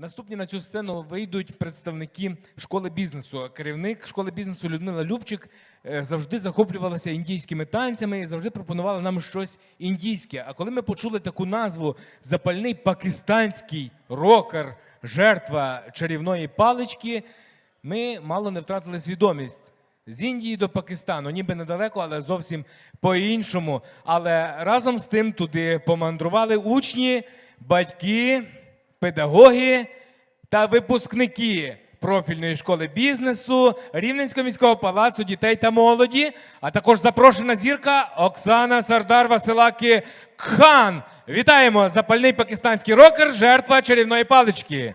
Наступні на цю сцену вийдуть представники школи бізнесу. Керівник школи бізнесу Людмила Любчик е, завжди захоплювалася індійськими танцями і завжди пропонувала нам щось індійське. А коли ми почули таку назву запальний пакистанський рокер, жертва чарівної палички, ми мало не втратили свідомість. З Індії до Пакистану, ніби недалеко, але зовсім по-іншому. Але разом з тим туди помандрували учні, батьки, педагоги та випускники профільної школи бізнесу, Рівненського міського палацу дітей та молоді, а також запрошена зірка Оксана Сардар Василаки Кхан. Вітаємо! Запальний пакистанський рокер, жертва чарівної палички.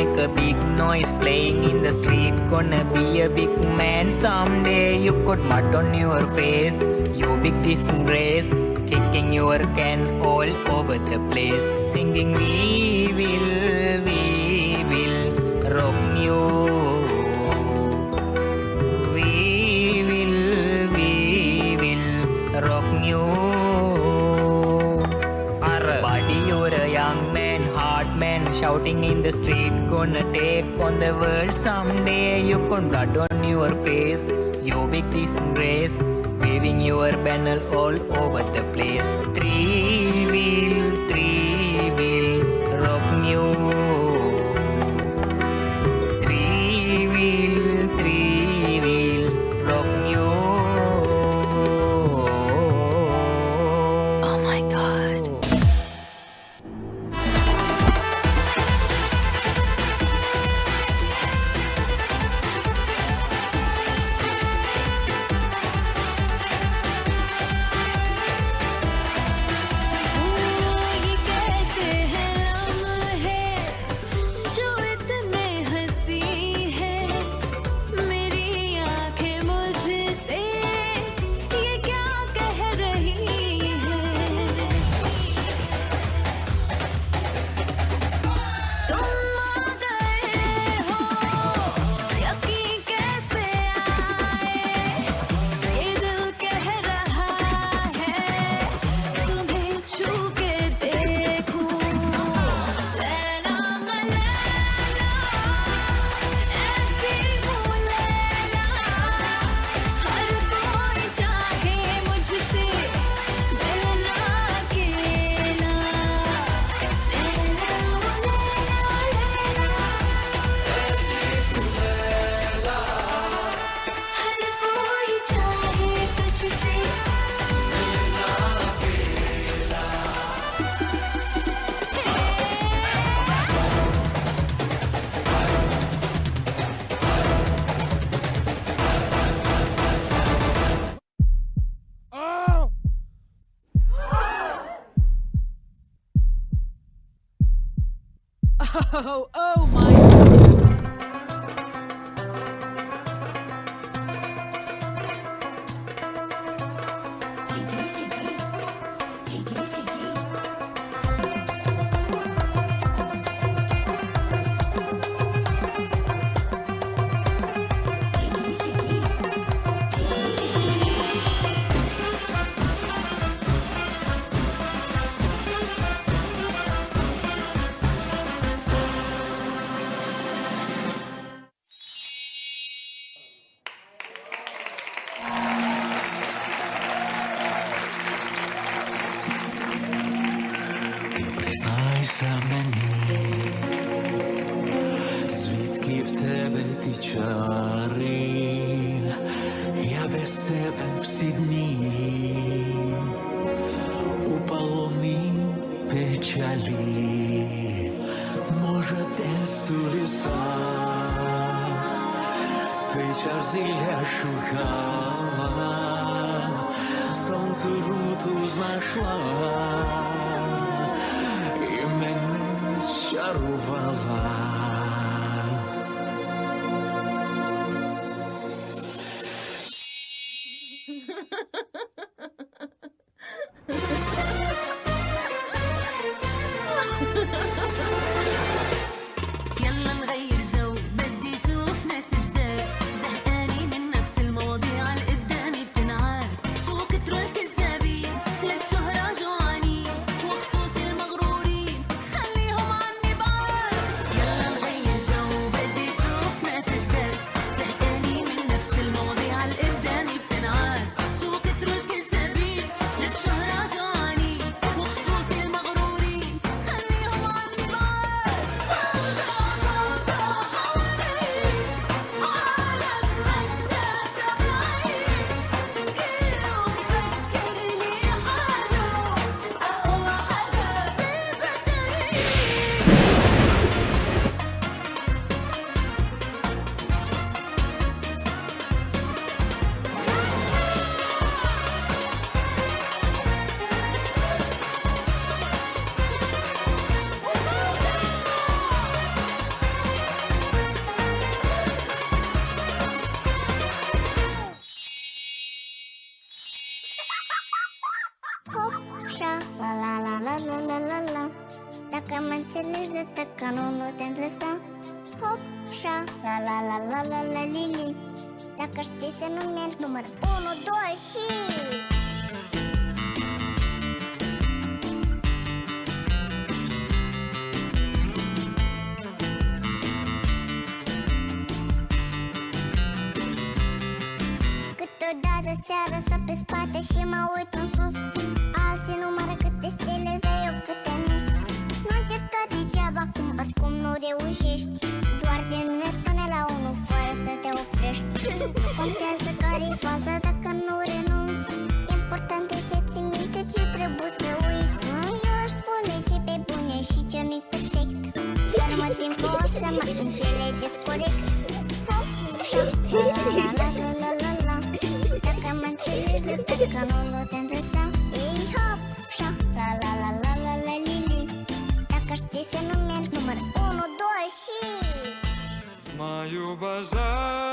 Make a big noise playing in the street. Gonna be a big man someday. You got mud on your face, you big disgrace. Kicking your can all over the place. Singing, We will, we will rock you. Shouting in the street. Gonna take on the world someday. You can blood on your face, your big disgrace. Waving your banner all over the place. Three Oh, oh my. Тебе ті чари, я без тебе всі дні у полоні печалі, може, десь у лісах ти чар зілля шукала, сонце руту знайшла і мене щарувала. Te că nu, nu te întresta Hop, șa, la la la la la la li li. Dacă știi să nu mergi număr 1, 2 și... Câteodată seara stă pe spate și mă uit în sus. Alții numără câte stele, dar eu reușești Doar din mergi până la unul fără să te oprești. Nu contează care-i faza dacă nu renunți Important e să ții minte ce trebuie să uiți. Eu aș spune ce pe bune și ce nu-i perfect Dar mă timp o să mă înțelegeți corect. Hop, șa, la la la la la la. La Dacă mă înțelegi de pe că nu, nu te Маю